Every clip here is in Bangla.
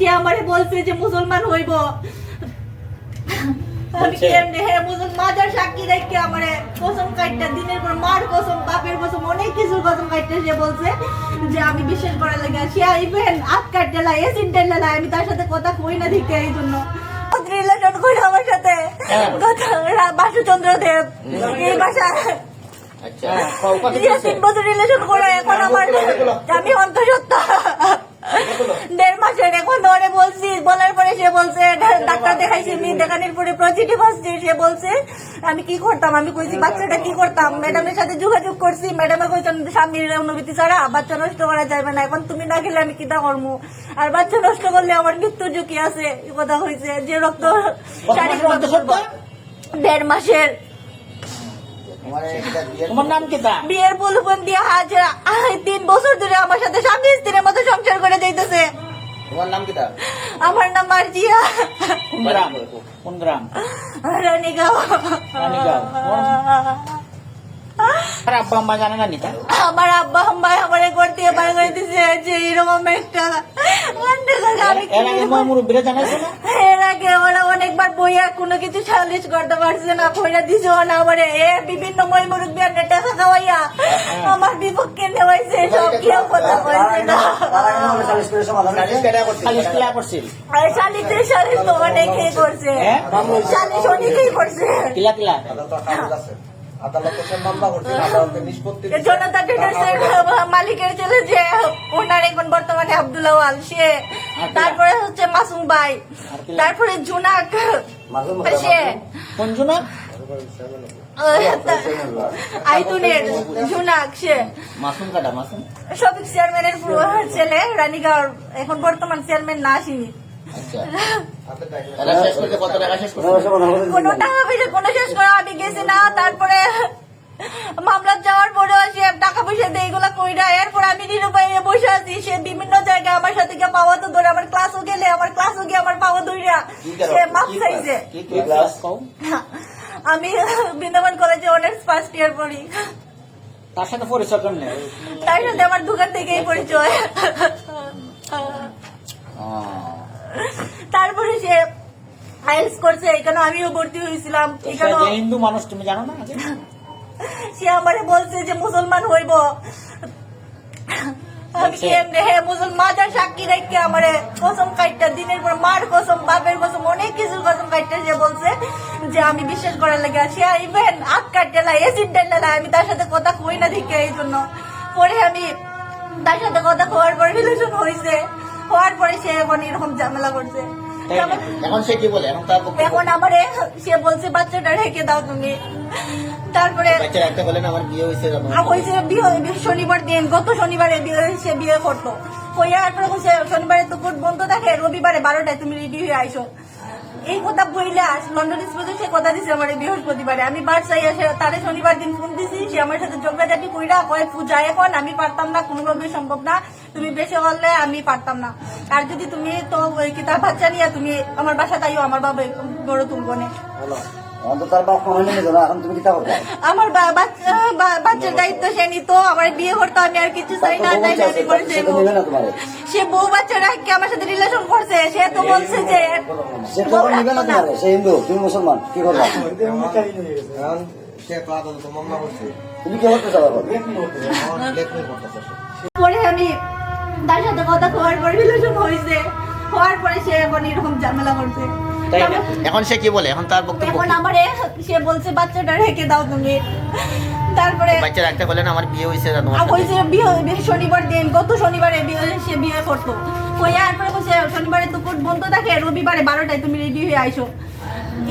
সে আমারে বলছে যে মুসলমান হইব। আমি কেমনে? হ্যাঁ মুসলমান মাজার সাক্ষী রেখে আমারে কসম কাটটা দিনের পর মার কসম বাপের কসম অনেক কিছুর কসম সে বলছে যে আমি বিশ্বাস করার লাগে। সে ইভেন আট কাটতে লাই এসিন টেলে লাই আমি তার সাথে কথা কই না দিকে এই জন্য। রিলেশন কই আমার সাথে? হ্যাঁ। কথা বাসুচন্দ্র দেব। এই বাসা আচ্ছা কত তিন বছর রিলেশন করে এখন আমার আমি অন্তঃসত্ত্বা দেড় মাসের এখন ধরে বলছি বলার পরে সে বলছে আমি দেখানোর পরে পজিটিভ আসছে সে বলছে আমি কি করতাম? আমি কইছি বাচ্চাটা কি করতাম? ম্যাডামের সাথে যোগাযোগ করছি। ম্যাডামে কইছেন স্বামীর অনুভূতি ছাড়া বাচ্চা নষ্ট করা যাবে না। এখন তুমি না গেলে আমি কিতা করব আর বাচ্চা নষ্ট করলে আমার মৃত্যু ঝুঁকি আছে। কথা হয়েছে যে রক্ত কত দেড় মাসের। তোমার নাম কি তা? বিয়ের প্রলোভন দিয়ে হাজার। তিন বছর ধরে আমার সাথে স্বামী স্ত্রীর মতো সংসার করে যাইতেছে। তোমার নাম কি আমার নাম মার্জিয়া। কোন গ্রাম কোন গ্রাম রানীগাঁও। রানীগাঁও। আর আব্বা আম্মা জানে না নিতা আমার আব্বা আম্মা আমার ঘর থেকে বার করে দিছে যে এরকম একটা আমি এর আগে জানাইছে না? আগে ওরা অনেকবার বইয়া কোনো কিছু সালিশ করতে পারছে না বইয়া দিছে না আমারে। এ বিভিন্ন মই মুরব্বী আর টাকা খাওয়াইয়া আমার বিপক্ষে নেওয়াইছে সব কেউ কথা বলছে না। সালিশ কেটে করছিস খালি খেলা করছিল আর শালিতে শালিশ তো অনেকেই করছে। হ্যাঁ? অনেকেই করছে। কিলা কিলা আদালত তো সে মামলা করছে। আদালতের নিষ্পত্তি জনতা মালিকের ছেলে যে ওনার এখন বর্তমানে আব্দুল্লাহ আল সে তারপরে হচ্ছে মাসুম ভাই তারপরে জুনাক। সে কোন আইতুনের জুনাক সে। মাসুম কাটা মাসুম? শফিক চেয়ারম্যানের ছেলে রানীগাঁওর এখন বর্তমান চেয়ারম্যান না আসেনি আচ্ছা। কোনো টাকা পয়সা কোনো শেষ করা আমি গেছি না। তারপরে মামলা যাওয়ার পরে সে টাকা পয়সা দিয়ে এগুলা কইরা এরপর আমি নিরুপায় বসে আছি। সে বিভিন্ন জায়গায় আমার সাথে পাওয়া তো ধরে আমার ক্লাসও গেলে আমার ক্লাসও গিয়ে আমার পাওয়া ধইরা সে মাপ চাইছে কি কি আমি বৃন্দাবন কলেজে অনার্স ফার্স্ট ইয়ার পড়ি। তার সাথে পরিচয় কেমনে? তার সাথে আমার দোকান থেকেই পরিচয়। তারপরে সে আইএলস করছে এখানে আমিও ভর্তি হয়েছিলাম সে এখানে হিন্দু মানুষ তুমি জানো না? সে আমারে বলছে যে মুসলমান হইব। আমি বলছে? কেমনে? হ্যাঁ মুসলমান মাজার সাক্ষী রেখে আমারে কসম কাটটা দিনের পর মার কসম বাপের কসম অনেক কিছুর কসম কাটতে সে বলছে যে আমি বিশ্বাস করার লাগে সে ইভেন কাটতে লাই এসিড আমি তার সাথে কথা কই না দিকে এই জন্য। পরে আমি তার সাথে কথা কওয়ার পর রিলেশন হয়েছে হওয়ার পরে সে এখন এরকম ঝামেলা করছে। এখন সে কি বলে? এখন আমারে সে বলছে বাচ্চাটা রেখে দাও তুমি। তারপরে আমার বিয়ে হয়েছে আর হয়েছে বিয়ে বিয়ে- শনিবার দিন গত শনিবারে বিয়ে সে বিয়ে করতো হইয়া তারপরে কইছে শনিবারে তো বন্ধ থাকে রবিবারে বারোটায় তুমি রেডি হয়ে আইসো। এই কথা বইলে আস লন্ডন স্পোর্টে সে কথা দিছে আমার বৃহস্পতিবারে। আমি বার চাই আসে তারে শনিবার দিন ফোন দিছি, সে আমার সাথে যোগাযোগ কইরা কয়, পূজা এখন, আমি পারতাম না, কোনোভাবে সম্ভব না। তুমি বেশি করলে আমি পারতাম না। আর যদি তুমি তো ওই কিতাব বাচ্চা নিয়ে তুমি আমার বাসা তাইও আমার বাবা গড়ে তুলবো না আমার বাচ্চার দায়িত্ব সে নিত আমার বিয়ে করতো আমি আর কিছু চাই না তাই না আমি করে সে তো নেবে না তোমার। সে বউ বাচ্চা রাখকে আমার সাথে রিলেশন করছে সে তো বলছে যে সে হিন্দু তুমি মুসলমান কি করবা? তুমি করতে চাও। পরে আমি তার সাথে কথা কওয়ার পরে রিলেশন হয়েছে। হওয়ার পরে সে এখন এরকম ঝামেলা করছে। না? এখন সে কি বলে? এখন তার বক্তব্য এখন? আমারে সে বলছে বাচ্চাটা রেখে দাও তুমি। তারপরে বাচ্চারা একটা বলেন আমার বিয়ে হয়েছে জানো আর কইছে বিয়ে শনিবার দিন গত শনিবারে বিয়ে সে বিয়ে করতো। কইয়া আর পরে শনিবারে তো বন্ধ থাকে রবিবারে বারোটায় তুমি রেডি হয়ে আইসো।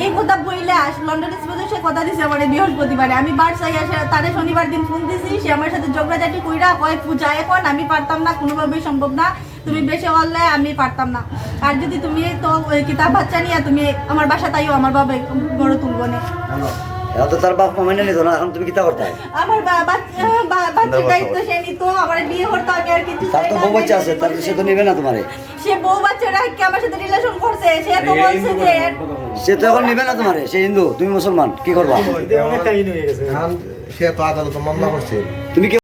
এই কথা বইলে আস লন্ডন স্পোর্টে সে কথা দিছে আমার বৃহস্পতিবারে। আমি বারসাই আসে তারে শনিবার দিন ফোন দিছি সে আমার সাথে ঝগড়াঝাটি কইরা কয় পূজা এখন আমি পারতাম না কোনোভাবেই সম্ভব না। তুমি বেশি করলে আমি পারতাম না। আর যদি তুমি তো ওই কিতাব বাচ্চা নিয়ে তুমি আমার বাসা তাইও আমার বাবা গড়ে তুলবো না তো তার বাপ মেনে নিত না এখন তুমি কিতা করতে আমার বাচ্চার দায়িত্ব সে নিত আমার বিয়ে করতো আমি আর কিছু তার তো না, বউ বাচ্চা আছে তার সে তো নিবে না তোমারে। সে বউ বাচ্চা রাখকে আমার সাথে রিলেশন সে তো বলছে যে সে তো এখন নিবে না তোমারে সে হিন্দু তুমি মুসলমান কি করবা? সে তো আদালত মামলা করছে। তুমি কি